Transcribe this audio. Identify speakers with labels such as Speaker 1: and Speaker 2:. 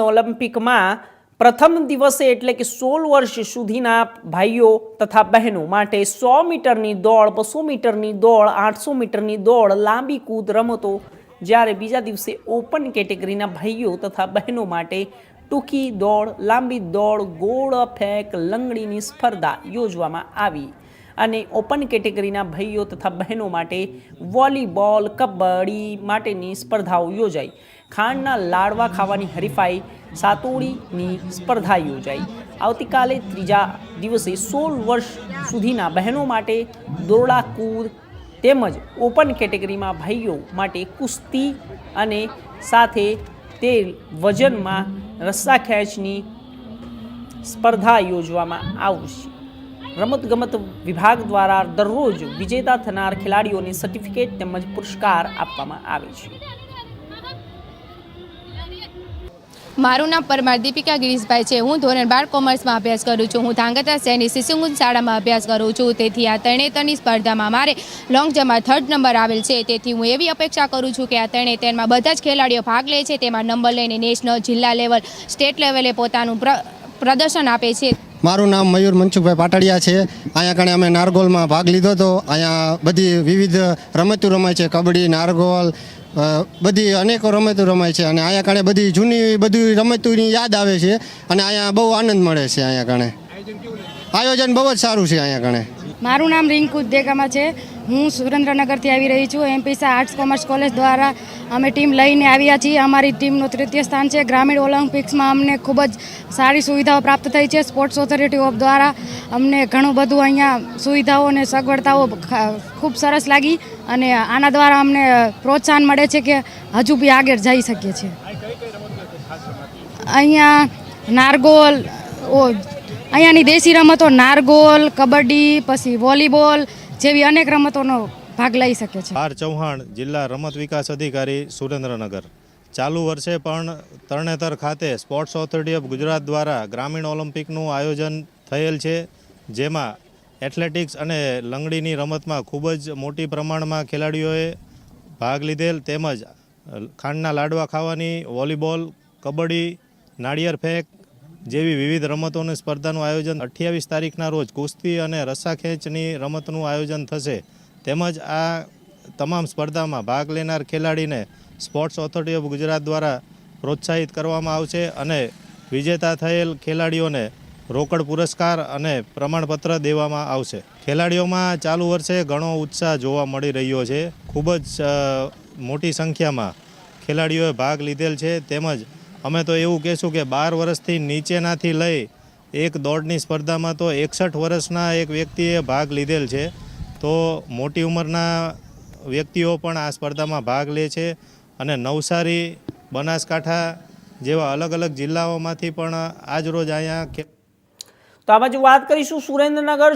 Speaker 1: ઓલિમ્પિકમાં પ્રથમ દિવસે એટલે કે સોળ વર્ષ સુધીના ભાઈઓ તથા બહેનો માટે સો મીટરની દોડ, બસો મીટરની દોડ, આઠસો મીટરની દોડ લાંબી કૂદ રમતો જ્યારે બીજા દિવસે ઓપન કેટેગરીના ભાઈઓ તથા બહેનો માટે ટૂંકી દોડ, લાંબી દોડ, ગોળ ફેંક, લંગડીની સ્પર્ધા યોજવામાં આવી. અને ઓપન કેટેગરીના ભાઈઓ તથા બહેનો માટે વોલીબોલ, કબડ્ડી માટેની સ્પર્ધાઓ યોજાઈ. ખાંડના લાડવા ખાવાની હરીફાઈ સાતોડીની સ્પર્ધા યોજાઈ. આવતીકાલે ત્રીજા દિવસે સોળ વર્ષ સુધીના બહેનો માટે દોરડા કૂદ તેમજ ઓપન કેટેગરીમાં ભાઈઓ માટે કુસ્તી અને સાથે તે વજનમાં રસ્સા ખેંચની સ્પર્ધા યોજવામાં આવશે. રમતગમત વિભાગ દ્વારા દરરોજ વિજેતા થનાર ખેલાડીઓને સર્ટિફિકેટ તેમજ પુરસ્કાર આપવામાં આવે છે.
Speaker 2: મારું નામ પરમાર દીપિકા ગિરીશભાઈ છે. હું ધોરણ બાર કોમર્સમાં અભ્યાસ કરું છું. હું ધાંગધ્રા શહેરની શિશુકુંજ શાળામાં અભ્યાસ કરું છું. તેથી આ તરણેતરની સ્પર્ધામાં મારે લોંગ જમ્પમાં થર્ડ નંબર આવેલ છે. તેથી હું એવી અપેક્ષા કરું છું કે આ તરણેતરમાં બધા જ ખેલાડીઓ ભાગ લે છે. તેમાં નંબર લઈને નેશનલ જિલ્લા લેવલ સ્ટેટ લેવલે પોતાનું પ્ર, પ્રદર્શન આપે છે.
Speaker 3: મારું નામ મયુર મનસુખભાઈ પાટડિયા છે. અહીંયા કણે અમે નારગોલમાં ભાગ લીધો હતો. અહીંયા બધી વિવિધ રમતો રમાય છે. કબડ્ડી, નારગોલ બધી અનેકો રમતો રમાય છે અને અહીંયા કાણે બધી જૂની બધી રમતોની યાદ આવે છે અને અહીંયા બહુ આનંદ મળે છે અહીંયા કાણે આયોજન બહુ જ સારું છે અહીંયા કાણે
Speaker 4: મારું નામ રિંકુ દેગામા છે. હું સુરેન્દ્રનગરથી આવી રહી છું. એમપીસા આર્ટ્સ કોમર્સ કોલેજ દ્વારા અમે ટીમ લઈને આવ્યા છીએ. અમારી ટીમનું તૃતીય સ્થાન છે. ગ્રામીણ ઓલિમ્પિક્સમાં અમને ખૂબ જ સારી સુવિધાઓ પ્રાપ્ત થઈ છે. સ્પોર્ટ્સ ઓથોરિટી ઓફ દ્વારા અમને ઘણું બધું અહીંયા સુવિધાઓ અને સગવડતાઓ ખૂબ સરસ લાગી અને આના દ્વારા અમને પ્રોત્સાહન મળે છે કે હજુ બી આગળ જઈ શકીએ છીએ. અહીંયા નારગોલ, ઓ, અહીંયાની દેશી રમતો નારગોલ, કબડ્ડી, પછી વોલીબોલ જેવી અનેક રમતોનો ભાગ લઈ શકે છે.
Speaker 5: આર ચૌહાણ જિલ્લા રમત વિકાસ અધિકારી સુરેન્દ્રનગર. ચાલુ વર્ષે પણ તરણેતર ખાતે સ્પોર્ટ્સ ઓથોરિટી ઓફ ગુજરાત દ્વારા ગ્રામીણ ઓલિમ્પિકનું આયોજન થયેલ છે, જેમાં એથ્લેટિક્સ અને લંગડીની રમતમાં ખૂબ જ મોટી પ્રમાણમાં ખેલાડીઓએ ભાગ લીધેલ તેમજ ખાંડના લાડવા ખાવાની વોલીબોલ, કબડ્ડી, નાળિયેર ફેંક જેવી વિવિધ રમતોની સ્પર્ધાનું આયોજન અઠ્યાવીસ તારીખના રોજ કુસ્તી અને રસ્સા ખેંચની રમતનું આયોજન થશે. તેમજ આ તમામ સ્પર્ધામાં ભાગ લેનાર ખેલાડીને સ્પોર્ટ્સ ઓથોરિટી ઓફ ગુજરાત દ્વારા પ્રોત્સાહિત કરવામાં આવશે અને વિજેતા થયેલ ખેલાડીઓને રોકડ પુરસ્કાર અને પ્રમાણપત્ર દેવામાં આવશે. ખેલાડીઓમાં ચાલુ વર્ષે ઘણો ઉત્સાહ જોવા મળી રહ્યો છે. ખૂબ જ મોટી સંખ્યામાં ખેલાડીઓએ ભાગ લીધેલ છે. તેમજ અમે તો એવું કહેશું કે બાર વર્ષથી નીચેનાથી લઈ એક દોડની સ્પર્ધામાં તો એકસઠ વર્ષના એક વ્યક્તિએ ભાગ લીધેલ છે. તો મોટી ઉંમરના વ્યક્તિઓ પણ આ સ્પર્ધામાં ભાગ લે છે અને નવસારી, બનાસકાંઠા જેવા અલગ અલગ જિલ્લાઓમાંથી પણ આજ રોજ અહીંયા
Speaker 1: તો આ બાજુ વાત કરીશું સુરેન્દ્રનગર